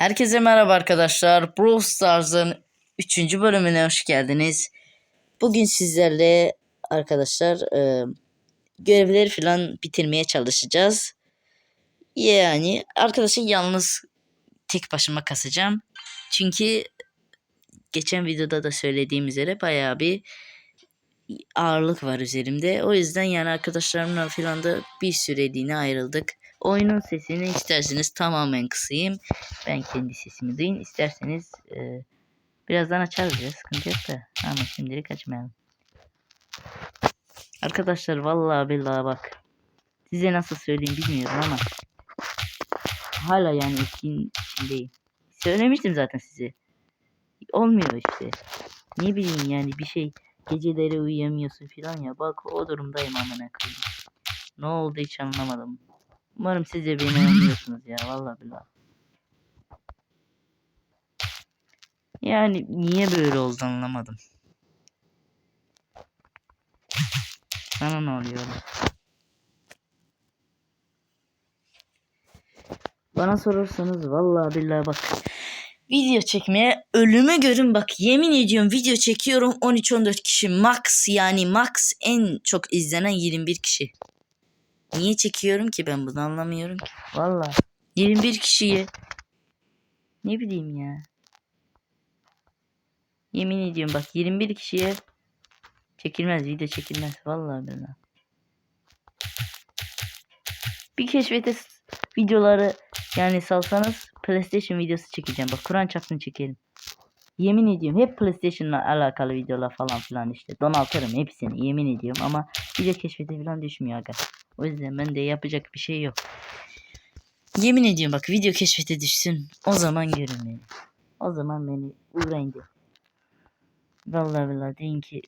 Herkese merhaba arkadaşlar. Brawl Stars'ın 3. bölümüne hoş geldiniz. Bugün sizlerle arkadaşlar e, görevleri falan bitirmeye çalışacağız. Yani arkadaşlar yalnız tek başıma kasacağım. Çünkü geçen videoda da söylediğim üzere bayağı bir ağırlık var üzerimde. O yüzden yani arkadaşlarımla falan da bir süreliğine ayrıldık. Oyunun sesini isterseniz tamamen kısayım. Ben kendi sesimi duyun. İsterseniz e, birazdan açarız ya sıkıntı yok da. Ama şimdilik açmayalım. Arkadaşlar vallahi billahi bak. Size nasıl söyleyeyim bilmiyorum ama hala yani etkin içindeyim. Söylemiştim zaten size. Olmuyor işte. Ne bileyim yani bir şey geceleri uyuyamıyorsun filan ya. Bak o durumdayım amına koyayım. Ne oldu hiç anlamadım. Umarım siz de beni anlıyorsunuz ya vallahi billahi. Yani niye böyle oldu anlamadım. Sana ne oluyor? Bana sorarsanız vallahi billahi bak. Video çekmeye ölümü görün bak yemin ediyorum video çekiyorum 13-14 kişi max yani max en çok izlenen 21 kişi. Niye çekiyorum ki ben bunu anlamıyorum ki. Valla 21 kişiyi ne bileyim ya. Yemin ediyorum bak 21 kişiye çekilmez video çekilmez vallahi billahi. Bir keşfete videoları yani salsanız PlayStation videosu çekeceğim. Bak Kur'an çarpsın çekelim. Yemin ediyorum hep PlayStation'la alakalı videolar falan filan işte. Donaltırım hepsini yemin ediyorum ama video keşfete falan düşmüyor aga. O yüzden ben de yapacak bir şey yok. Yemin ediyorum bak video keşfete düşsün. O zaman görün beni. O zaman beni uğrayın de. Vallahi billahi deyin ki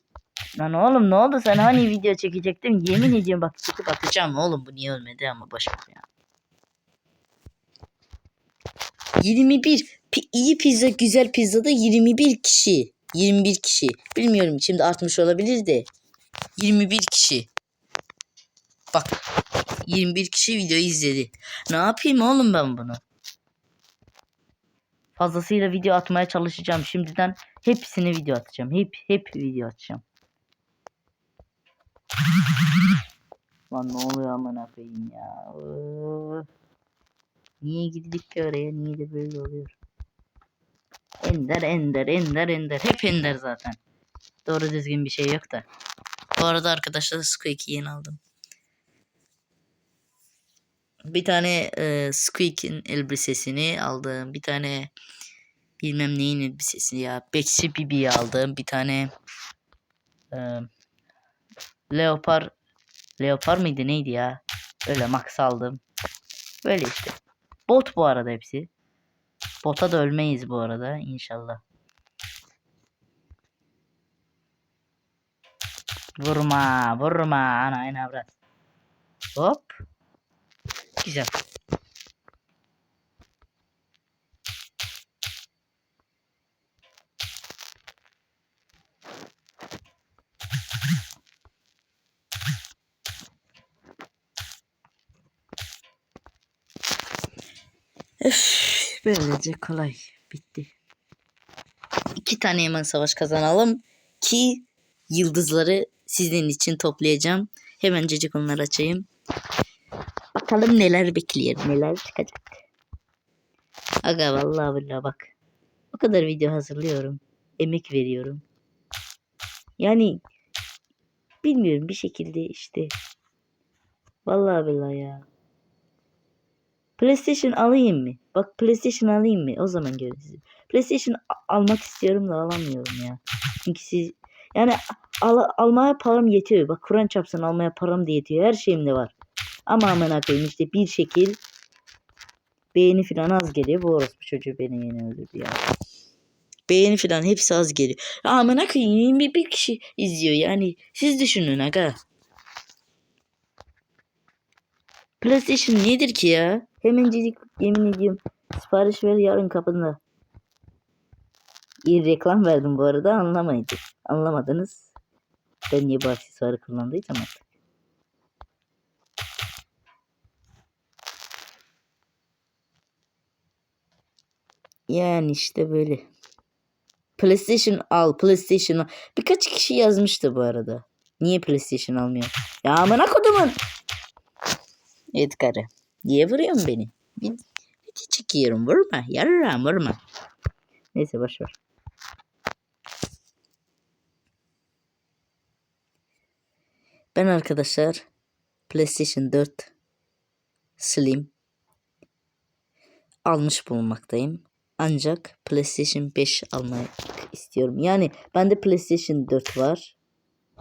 Lan oğlum ne oldu sen hani video çekecektin yemin ediyorum bak çıkıp atacağım oğlum bu niye ölmedi ama boş ver ya. 21 Pi- iyi pizza güzel pizzada 21 kişi 21 kişi bilmiyorum şimdi artmış olabilir de 21 kişi bak 21 kişi videoyu izledi ne yapayım oğlum ben bunu fazlasıyla video atmaya çalışacağım şimdiden hepsini video atacağım hep hep video atacağım Lan ne oluyor amına koyayım ya. Niye gittik ki oraya? Niye de böyle oluyor? Ender, Ender, Ender, Ender. Hep Ender zaten. Doğru düzgün bir şey yok da. Bu arada arkadaşlar Squeak'i yeni aldım. Bir tane e, Squeak'in elbisesini aldım. Bir tane bilmem neyin elbisesini ya. Bexy Bibi'yi aldım. Bir tane e, Leopar Leopar mıydı neydi ya? Öyle max aldım. Böyle işte. Bot bu arada hepsi. Bota da ölmeyiz bu arada inşallah. Vurma, vurma ana ana avrat. Hop. Güzel. Öf, böylece kolay bitti. İki tane hemen savaş kazanalım ki yıldızları sizin için toplayacağım. Hemencecik onları açayım. Bakalım neler bekliyor, neler çıkacak. Aga vallahi billahi bak. O kadar video hazırlıyorum. Emek veriyorum. Yani bilmiyorum bir şekilde işte. Vallahi billahi ya. PlayStation alayım mı? Bak PlayStation alayım mı? O zaman görürüz. PlayStation almak istiyorum da alamıyorum ya. Çünkü siz yani al, almaya param yetiyor. Bak Kur'an çapsın almaya param da yetiyor. Her şeyim de var. Ama aman koyayım işte bir şekil beğeni falan az geliyor. Bu orospu çocuğu beni yeni öldürdü ya. Beğeni falan hepsi az geliyor. Aman koyayım 21 kişi izliyor yani. Siz düşünün aga. PlayStation nedir ki ya? Hemencecik yemin ediyorum. Sipariş ver yarın kapında. İyi reklam verdim bu arada anlamaydı. Anlamadınız. Ben niye bu aksesuarı kullandıysam artık. Yani işte böyle. PlayStation al, PlayStation al. Birkaç kişi yazmıştı bu arada. Niye PlayStation almıyor? Ya amına kodumun. Edgar'ı. Niye vuruyorsun beni? Bir, bir çekiyorum vurma. Yarram vurma. Neyse boş ver. Ben arkadaşlar PlayStation 4 Slim almış bulunmaktayım. Ancak PlayStation 5 almak istiyorum. Yani bende PlayStation 4 var.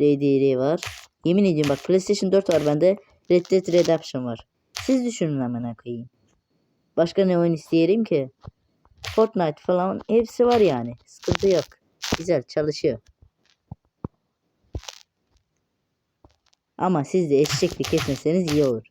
RDR var. Yemin ediyorum bak PlayStation 4 var bende. Red Dead Redemption var. Siz düşünün hemen koyayım. Başka ne oyun isteyelim ki? Fortnite falan hepsi var yani. Sıkıntı yok. Güzel çalışıyor. Ama siz de eşeklik etmeseniz iyi olur.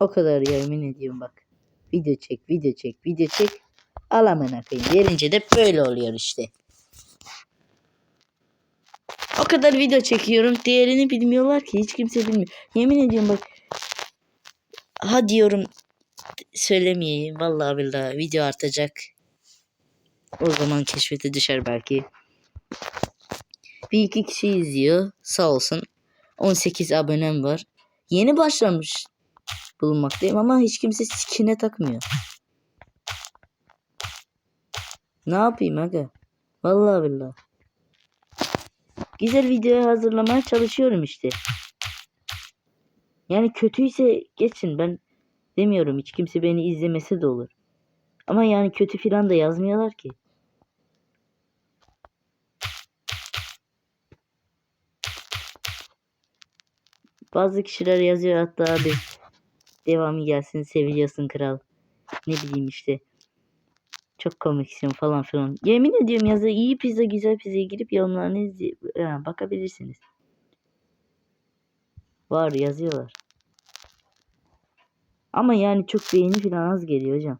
O kadar yemin ediyorum bak. Video çek, video çek, video çek. Al amına koyayım. Gelince de böyle oluyor işte. O kadar video çekiyorum. Diğerini bilmiyorlar ki. Hiç kimse bilmiyor. Yemin ediyorum bak. Ha diyorum söylemeyeyim. Vallahi billahi video artacak. O zaman keşfete düşer belki. Bir iki kişi izliyor. Sağ olsun. 18 abonem var. Yeni başlamış bulunmaktayım ama hiç kimse sikine takmıyor. Ne yapayım aga? Vallahi billahi. Güzel video hazırlamaya çalışıyorum işte. Yani kötüyse geçsin ben demiyorum hiç kimse beni izlemesi de olur. Ama yani kötü filan da yazmıyorlar ki. Bazı kişiler yazıyor hatta abi devamı gelsin seviliyorsun kral. Ne bileyim işte. Çok komiksin falan filan. Yemin ediyorum yazı iyi pizza güzel pizzaya girip yorumlarını bakabilirsiniz. Var yazıyorlar. Ama yani çok beğeni falan az geliyor hocam.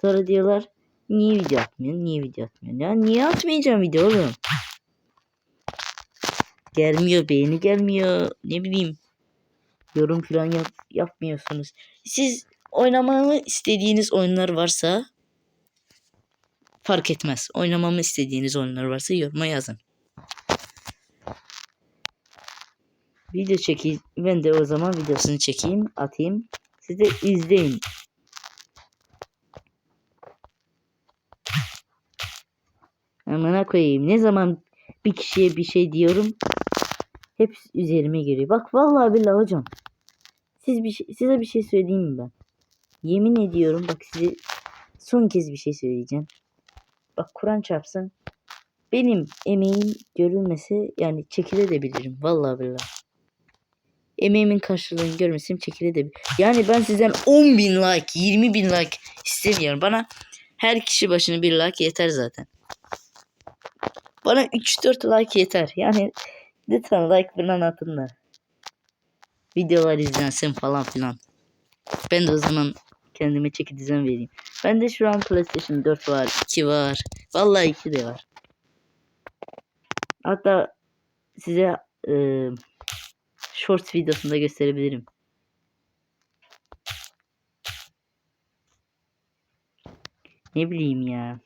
Sonra diyorlar niye video atmıyorsun? Niye video atmıyorsun? Ya niye atmayacağım video oğlum? Gelmiyor beğeni gelmiyor. Ne bileyim. Yorum falan yap, yapmıyorsunuz. Siz oynamamı istediğiniz oyunlar varsa fark etmez. Oynamamı istediğiniz oyunlar varsa yoruma yazın. Video çekeyim. Ben de o zaman videosunu çekeyim, atayım. Siz de izleyin. Amına koyayım. Ne zaman bir kişiye bir şey diyorum hep üzerime geliyor. Bak vallahi billahi hocam. Siz bir şey, size bir şey söyleyeyim mi ben? Yemin ediyorum bak size son kez bir şey söyleyeceğim. Bak Kur'an çarpsın. Benim emeğim görülmese yani çekilebilirim. Vallahi billahi. Emeğimin karşılığını görmesem çekilebilirim. Yani ben sizden 10 bin like, 20 bin like istemiyorum. Bana her kişi başına bir like yeter zaten. Bana 3-4 like yeter. Yani lütfen like falan atın da. Videolar izlensin falan filan. Ben de o zaman kendime çeki düzen vereyim. Ben de şu an PlayStation 4 var, 2 var. Vallahi 2 de var. Hatta size e, shorts videosunda gösterebilirim. Ne bileyim ya.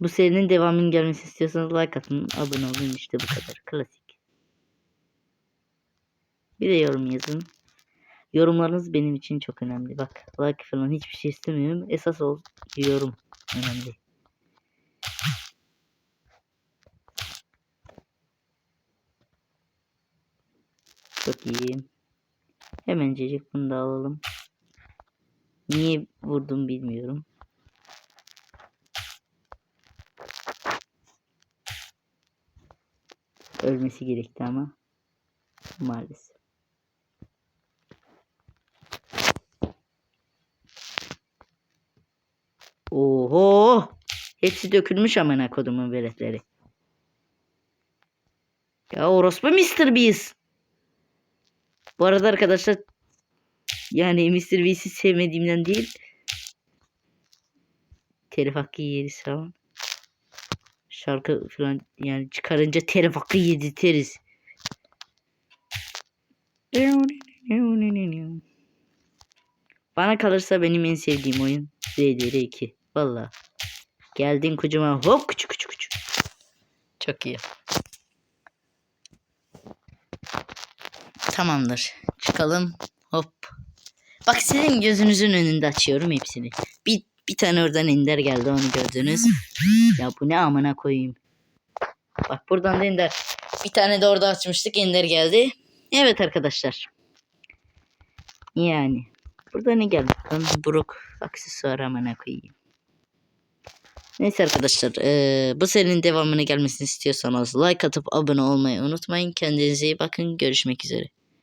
Bu serinin devamının gelmesi istiyorsanız like atın, abone olun işte bu kadar. Klasik. Bir de yorum yazın. Yorumlarınız benim için çok önemli. Bak like falan hiçbir şey istemiyorum. Esas ol yorum önemli. Çok iyi. Hemencecik bunu da alalım. Niye vurdum bilmiyorum. Ölmesi gerekti ama maalesef. Hepsi dökülmüş amına kodumun veletleri. Ya orospu Mr. Beast. Bu arada arkadaşlar yani Mr. Beast'i sevmediğimden değil telif hakkı yeriz falan. Şarkı falan yani çıkarınca telefakı yedirteriz. Bana kalırsa benim en sevdiğim oyun RDR2. Valla. Geldin kucuma hop küçük küçük küçük. Çok iyi. Tamamdır. Çıkalım. Hop. Bak sizin gözünüzün önünde açıyorum hepsini. Bir, bir tane oradan ender geldi onu gördünüz. Ya bu ne amına koyayım. Bak buradan da ender. Bir tane de orada açmıştık ender geldi. Evet arkadaşlar. Yani. Burada ne geldi? Lan Brook aksesuar amına koyayım. Neyse arkadaşlar eee, bu serinin devamını gelmesini istiyorsanız like atıp abone olmayı unutmayın. Kendinize iyi bakın. Görüşmek üzere.